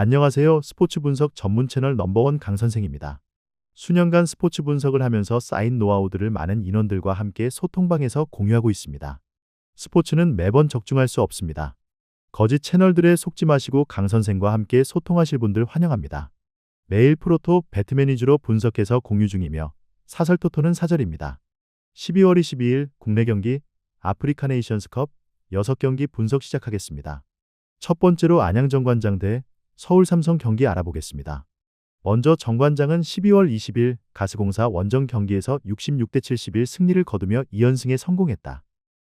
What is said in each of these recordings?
안녕하세요. 스포츠 분석 전문 채널 넘버원 강선생입니다. 수년간 스포츠 분석을 하면서 쌓인 노하우들을 많은 인원들과 함께 소통방에서 공유하고 있습니다. 스포츠는 매번 적중할 수 없습니다. 거짓 채널들에 속지 마시고 강선생과 함께 소통하실 분들 환영합니다. 매일 프로토 배트맨 위주로 분석해서 공유 중이며 사설토토는 사절입니다. 12월 22일 국내 경기 아프리카 네이션스컵 6경기 분석 시작하겠습니다. 첫 번째로 안양정관장 대 서울 삼성 경기 알아보겠습니다. 먼저 정관장은 12월 20일 가스공사 원정 경기에서 66대 71 승리를 거두며 2연승에 성공했다.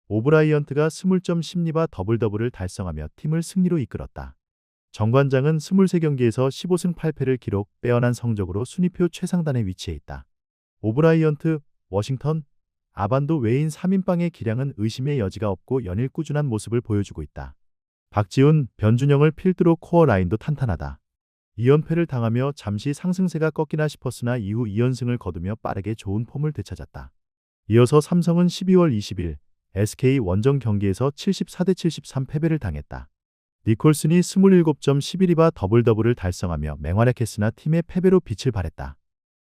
오브라이언트가 20점 10리바 더블 더블을 달성하며 팀을 승리로 이끌었다. 정관장은 23경기에서 15승 8패를 기록 빼어난 성적으로 순위표 최상단에 위치해 있다. 오브라이언트, 워싱턴, 아반도 외인 3인방의 기량은 의심의 여지가 없고 연일 꾸준한 모습을 보여주고 있다. 박지훈, 변준영을 필두로 코어 라인도 탄탄하다. 2연패를 당하며 잠시 상승세가 꺾이나 싶었으나 이후 2연승을 거두며 빠르게 좋은 폼을 되찾았다. 이어서 삼성은 12월 20일 SK 원정 경기에서 74대 73 패배를 당했다. 니콜슨이 27점 11리바 더블 더블을 달성하며 맹활약했으나 팀의 패배로 빛을 발했다.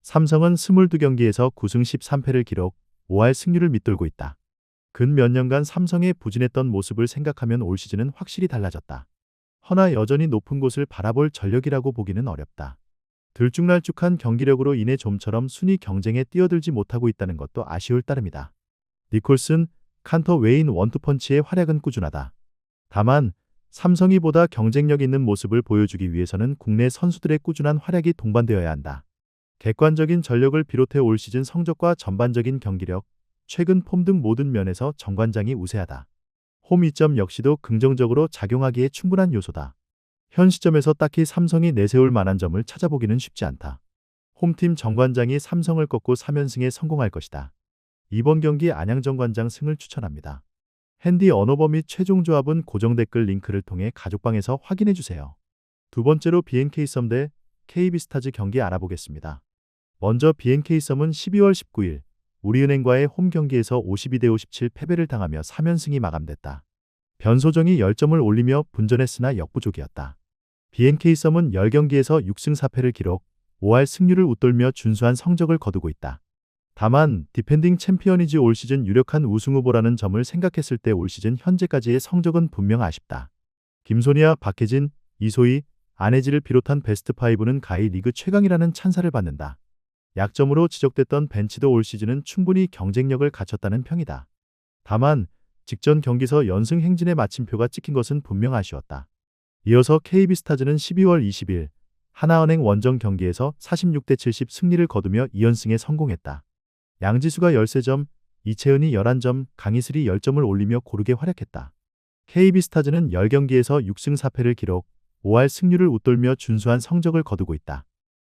삼성은 22경기에서 9승 13패를 기록 5할 승률을 밑돌고 있다. 근 몇 년간 삼성의 부진했던 모습을 생각하면 올 시즌은 확실히 달라졌다. 허나 여전히 높은 곳을 바라볼 전력이라고 보기는 어렵다. 들쭉날쭉한 경기력으로 인해 좀처럼 순위 경쟁에 뛰어들지 못하고 있다는 것도 아쉬울 따름이다. 니콜슨, 칸터 외인 원투펀치의 활약은 꾸준하다. 다만 삼성이 보다 경쟁력 있는 모습을 보여주기 위해서는 국내 선수들의 꾸준한 활약이 동반되어야 한다. 객관적인 전력을 비롯해 올 시즌 성적과 전반적인 경기력, 최근 폼 등 모든 면에서 정관장이 우세하다. 홈 이점 역시도 긍정적으로 작용하기에 충분한 요소다. 현 시점에서 딱히 삼성이 내세울 만한 점을 찾아보기는 쉽지 않다. 홈팀 정관장이 삼성을 꺾고 3연승에 성공할 것이다. 이번 경기 안양 정관장 승을 추천합니다. 핸디 언어버 및 최종 조합은 고정 댓글 링크를 통해 가족방에서 확인해 주세요. 두 번째로 BNK 썸 대 KB스타즈 경기 알아보겠습니다. 먼저 BNK 썸은 12월 19일 우리은행과의 홈 경기에서 52대 57 패배를 당하며 3연승이 마감됐다. 변소정이 10점을 올리며 분전했으나 역부족이었다. BNK 썸은 10경기에서 6승 4패를 기록, 5할 승률을 웃돌며 준수한 성적을 거두고 있다. 다만 디펜딩 챔피언이지 올 시즌 유력한 우승 후보라는 점을 생각했을 때 올 시즌 현재까지의 성적은 분명 아쉽다. 김소니아, 박혜진, 이소희, 안혜지를 비롯한 베스트 5는 가히 리그 최강이라는 찬사를 받는다. 약점으로 지적됐던 벤치도 올 시즌은 충분히 경쟁력을 갖췄다는 평이다. 다만 직전 경기서 연승 행진의 마침표가 찍힌 것은 분명 아쉬웠다. 이어서 KB스타즈는 12월 20일 하나은행 원정 경기에서 46대 70 승리를 거두며 2연승에 성공했다. 양지수가 13점, 이채은이 11점, 강희슬이 10점을 올리며 고르게 활약했다. KB스타즈는 10경기에서 6승 4패를 기록, 5할 승률을 웃돌며 준수한 성적을 거두고 있다.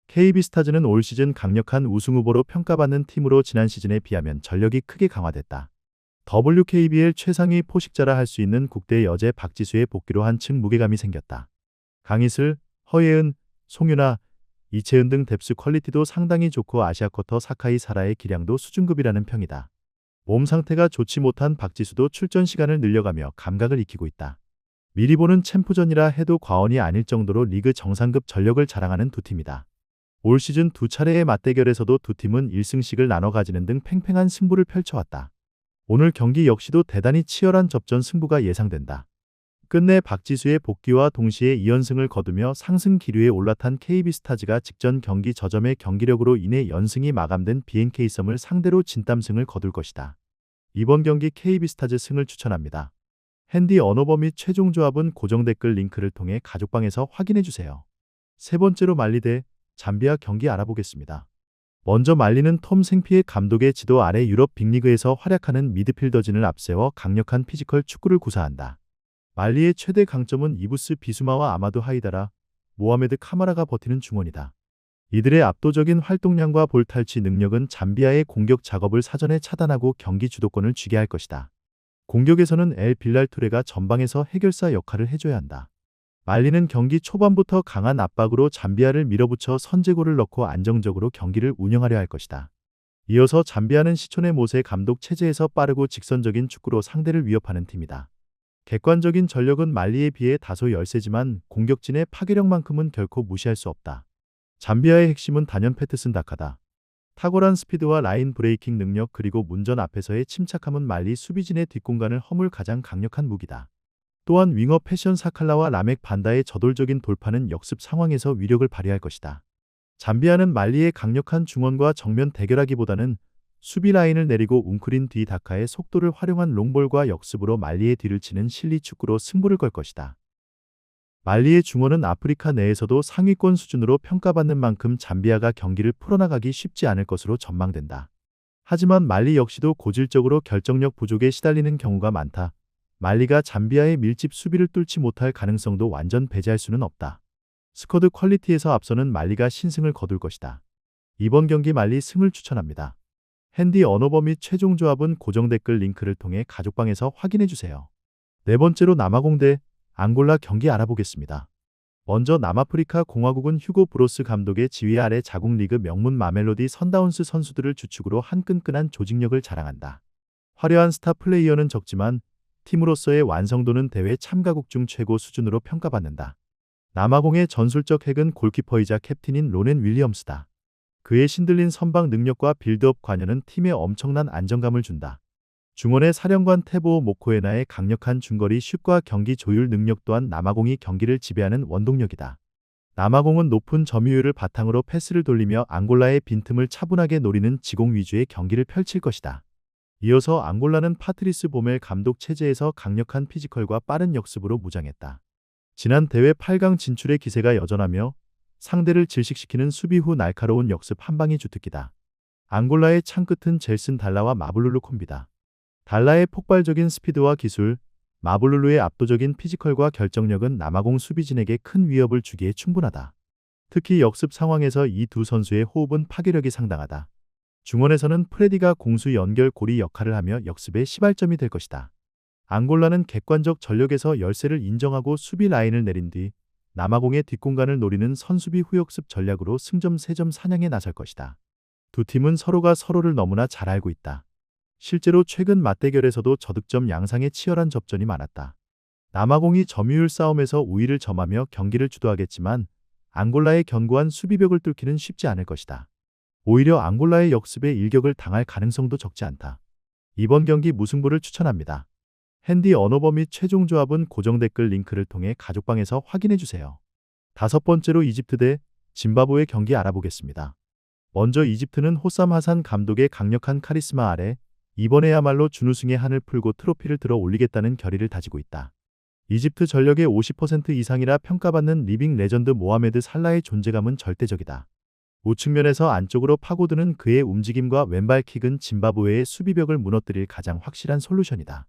KB스타즈는 올 시즌 강력한 우승 후보로 평가받는 팀으로 지난 시즌에 비하면 전력이 크게 강화됐다. WKBL 최상위 포식자라 할 수 있는 국대 여제 박지수의 복귀로 한층 무게감이 생겼다. 강희슬, 허예은, 송윤아, 이채은 등 뎁스 퀄리티도 상당히 좋고 아시아쿼터 사카이 사라의 기량도 수준급이라는 평이다. 몸 상태가 좋지 못한 박지수도 출전 시간을 늘려가며 감각을 익히고 있다. 미리 보는 챔프전이라 해도 과언이 아닐 정도로 리그 정상급 전력을 자랑하는 두 팀이다. 올 시즌 두 차례의 맞대결에서도 두 팀은 1승씩을 나눠 가지는 등 팽팽한 승부를 펼쳐왔다. 오늘 경기 역시도 대단히 치열한 접전 승부가 예상된다. 끝내 박지수의 복귀와 동시에 2연승을 거두며 상승 기류에 올라탄 KB스타즈가 직전 경기 저점의 경기력으로 인해 연승이 마감된 BNK 썸을 상대로 진땀승을 거둘 것이다. 이번 경기 KB스타즈 승을 추천합니다. 핸디 언어버 및 최종 조합은 고정 댓글 링크를 통해 가족방에서 확인해 주세요. 세 번째로 말리대 잠비아 경기 알아보겠습니다. 먼저 말리는 톰 생피의 감독의 지도 아래 유럽 빅리그에서 활약하는 미드필더진을 앞세워 강력한 피지컬 축구를 구사한다. 말리의 최대 강점은 이부스 비수마와 아마도 하이다라, 모하메드 카마라가 버티는 중원이다. 이들의 압도적인 활동량과 볼 탈취 능력은 잠비아의 공격 작업을 사전에 차단하고 경기 주도권을 쥐게 할 것이다. 공격에서는 엘 빌랄투레가 전방에서 해결사 역할을 해줘야 한다. 말리는 경기 초반부터 강한 압박으로 잠비아를 밀어붙여 선제골을 넣고 안정적으로 경기를 운영하려 할 것이다. 이어서 잠비아는 시촌의 모세 감독 체제에서 빠르고 직선적인 축구로 상대를 위협하는 팀이다. 객관적인 전력은 말리에 비해 다소 열세지만 공격진의 파괴력만큼은 결코 무시할 수 없다. 잠비아의 핵심은 단연 패트슨 다카다. 탁월한 스피드와 라인 브레이킹 능력 그리고 문전 앞에서의 침착함은 말리 수비진의 뒷공간을 허물 가장 강력한 무기다. 또한 윙어 패션 사칼라와 라멕 반다의 저돌적인 돌파는 역습 상황에서 위력을 발휘할 것이다. 잠비아는 말리의 강력한 중원과 정면 대결하기보다는 수비 라인을 내리고 웅크린 뒤 다카의 속도를 활용한 롱볼과 역습으로 말리의 뒤를 치는 실리 축구로 승부를 걸 것이다. 말리의 중원은 아프리카 내에서도 상위권 수준으로 평가받는 만큼 잠비아가 경기를 풀어나가기 쉽지 않을 것으로 전망된다. 하지만 말리 역시도 고질적으로 결정력 부족에 시달리는 경우가 많다. 말리가 잠비아의 밀집 수비를 뚫지 못할 가능성도 완전 배제할 수는 없다. 스쿼드 퀄리티에서 앞서는 말리가 신승을 거둘 것이다. 이번 경기 말리 승을 추천합니다. 핸디 언어버 및 최종 조합은 고정 댓글 링크를 통해 가족방에서 확인해 주세요. 네 번째로 남아공 대 앙골라 경기 알아보겠습니다. 먼저 남아프리카 공화국은 휴고 브로스 감독의 지휘 아래 자국 리그 명문 마멜로디 선다운스 선수들을 주축으로 한 끈끈한 조직력을 자랑한다. 화려한 스타 플레이어는 적지만 팀으로서의 완성도는 대회 참가국 중 최고 수준으로 평가받는다. 남아공의 전술적 핵은 골키퍼이자 캡틴인 로넨 윌리엄스다. 그의 신들린 선방 능력과 빌드업 관여는 팀에 엄청난 안정감을 준다. 중원의 사령관 테보 모코에나의 강력한 중거리 슛과 경기 조율 능력 또한 남아공이 경기를 지배하는 원동력이다. 남아공은 높은 점유율을 바탕으로 패스를 돌리며 앙골라의 빈틈을 차분하게 노리는 지공 위주의 경기를 펼칠 것이다. 이어서 앙골라는 파트리스 보멜 감독 체제에서 강력한 피지컬과 빠른 역습으로 무장했다. 지난 대회 8강 진출의 기세가 여전하며 상대를 질식시키는 수비 후 날카로운 역습 한 방이 주특기다. 앙골라의 창끝은 젤슨 달라와 마블룰루 콤비다. 달라의 폭발적인 스피드와 기술, 마블룰루의 압도적인 피지컬과 결정력은 남아공 수비진에게 큰 위협을 주기에 충분하다. 특히 역습 상황에서 이 두 선수의 호흡은 파괴력이 상당하다. 중원에서는 프레디가 공수 연결 고리 역할을 하며 역습의 시발점이 될 것이다. 앙골라는 객관적 전력에서 열세를 인정하고 수비 라인을 내린 뒤 남아공의 뒷공간을 노리는 선수비 후역습 전략으로 승점 3점 사냥에 나설 것이다. 두 팀은 서로가 서로를 너무나 잘 알고 있다. 실제로 최근 맞대결에서도 저득점 양상의 치열한 접전이 많았다. 남아공이 점유율 싸움에서 우위를 점하며 경기를 주도하겠지만 앙골라의 견고한 수비벽을 뚫기는 쉽지 않을 것이다. 오히려 앙골라의 역습에 일격을 당할 가능성도 적지 않다. 이번 경기 무승부를 추천합니다. 핸디 언어버 및 최종 조합은 고정 댓글 링크를 통해 가족방에서 확인해 주세요. 다섯 번째로 이집트 대 짐바브웨 경기 알아보겠습니다. 먼저 이집트는 호삼 하산 감독의 강력한 카리스마 아래 이번에야말로 준우승의 한을 풀고 트로피를 들어 올리겠다는 결의를 다지고 있다. 이집트 전력의 50% 이상이라 평가받는 리빙 레전드 모하메드 살라의 존재감은 절대적이다. 우측면에서 안쪽으로 파고드는 그의 움직임과 왼발 킥은 짐바브웨의 수비벽을 무너뜨릴 가장 확실한 솔루션이다.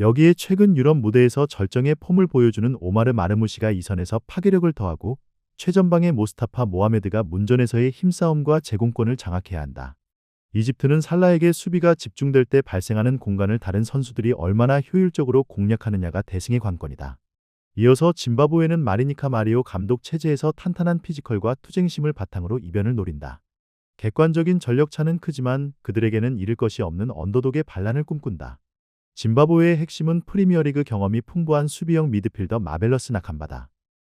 여기에 최근 유럽 무대에서 절정의 폼을 보여주는 오마르 마르무시가 이선에서 파괴력을 더하고 최전방의 모스타파 모하메드가 문전에서의 힘싸움과 제공권을 장악해야 한다. 이집트는 살라에게 수비가 집중될 때 발생하는 공간을 다른 선수들이 얼마나 효율적으로 공략하느냐가 대승의 관건이다. 이어서 짐바브웨는 마리니카 마리오 감독 체제에서 탄탄한 피지컬과 투쟁심을 바탕으로 이변을 노린다. 객관적인 전력차는 크지만 그들에게는 잃을 것이 없는 언더독의 반란을 꿈꾼다. 짐바브웨의 핵심은 프리미어리그 경험이 풍부한 수비형 미드필더 마벨러스 나칸바다.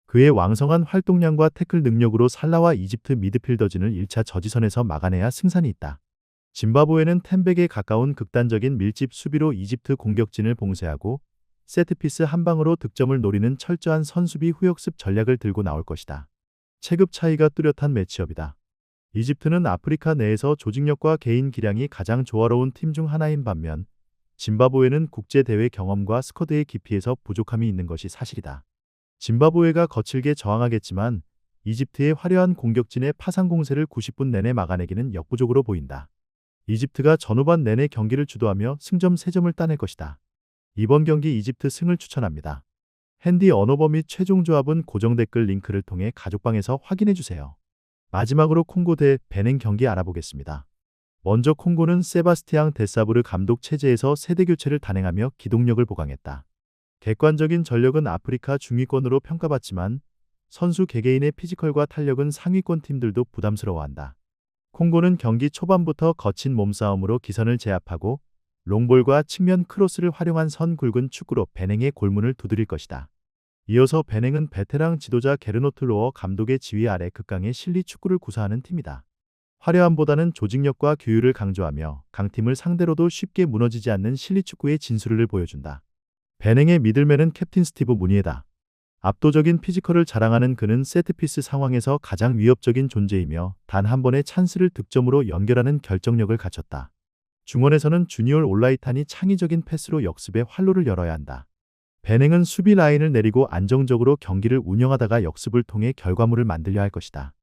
그의 왕성한 활동량과 태클 능력으로 살라와 이집트 미드필더진을 1차 저지선에서 막아내야 승산이 있다. 짐바브웨는 템백에 가까운 극단적인 밀집 수비로 이집트 공격진을 봉쇄하고 세트피스 한 방으로 득점을 노리는 철저한 선수비 후역습 전략을 들고 나올 것이다. 체급 차이가 뚜렷한 매치업이다. 이집트는 아프리카 내에서 조직력과 개인 기량이 가장 조화로운 팀 중 하나인 반면 짐바브웨는 국제대회 경험과 스쿼드의 깊이에서 부족함이 있는 것이 사실이다. 짐바브웨가 거칠게 저항하겠지만 이집트의 화려한 공격진의 파상 공세를 90분 내내 막아내기는 역부족으로 보인다. 이집트가 전후반 내내 경기를 주도하며 승점 3점을 따낼 것이다. 이번 경기 이집트 승을 추천합니다. 핸디 언어버 및 최종 조합은 고정 댓글 링크를 통해 가족방에서 확인해 주세요. 마지막으로 콩고 대 베냉 경기 알아보겠습니다. 먼저 콩고는 세바스티앙 데사브르 감독 체제에서 세대 교체를 단행하며 기동력을 보강했다. 객관적인 전력은 아프리카 중위권으로 평가받지만 선수 개개인의 피지컬과 탄력은 상위권 팀들도 부담스러워한다. 콩고는 경기 초반부터 거친 몸싸움으로 기선을 제압하고 롱볼과 측면 크로스를 활용한 선 굵은 축구로 베냉의 골문을 두드릴 것이다. 이어서 베냉은 베테랑 지도자 게르노트 로어 감독의 지휘 아래 극강의 실리 축구를 구사하는 팀이다. 화려함보다는 조직력과 규율을 강조하며 강팀을 상대로도 쉽게 무너지지 않는 실리 축구의 진수를 보여준다. 베냉의 미들맨은 캡틴 스티브 무니에다. 압도적인 피지컬을 자랑하는 그는 세트피스 상황에서 가장 위협적인 존재이며 단 한 번의 찬스를 득점으로 연결하는 결정력을 갖췄다. 중원에서는 주니올 올라이탄이 창의적인 패스로 역습의 활로를 열어야 한다. 베냉은 수비 라인을 내리고 안정적으로 경기를 운영하다가 역습을 통해 결과물을 만들려 할 것이다.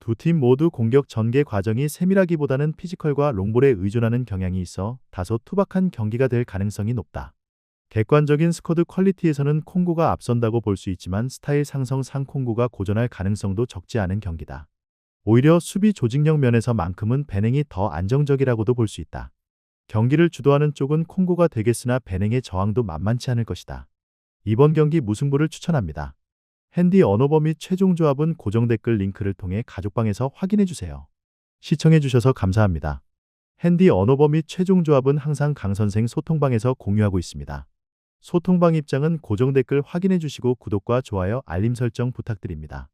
두 팀 모두 공격 전개 과정이 세밀하기보다는 피지컬과 롱볼에 의존하는 경향이 있어 다소 투박한 경기가 될 가능성이 높다. 객관적인 스쿼드 퀄리티에서는 콩고가 앞선다고 볼 수 있지만 스타일 상성상 콩고가 고전할 가능성도 적지 않은 경기다. 오히려 수비 조직력 면에서만큼은 베냉이 더 안정적이라고도 볼 수 있다. 경기를 주도하는 쪽은 콩고가 되겠으나 베냉의 저항도 만만치 않을 것이다. 이번 경기 무승부를 추천합니다. 핸디 언어버 및 최종 조합은 고정 댓글 링크를 통해 가족방에서 확인해 주세요. 시청해 주셔서 감사합니다. 핸디 언어버 및 최종 조합은 항상 강선생 소통방에서 공유하고 있습니다. 소통방 입장은 고정 댓글 확인해 주시고 구독과 좋아요, 알림 설정 부탁드립니다.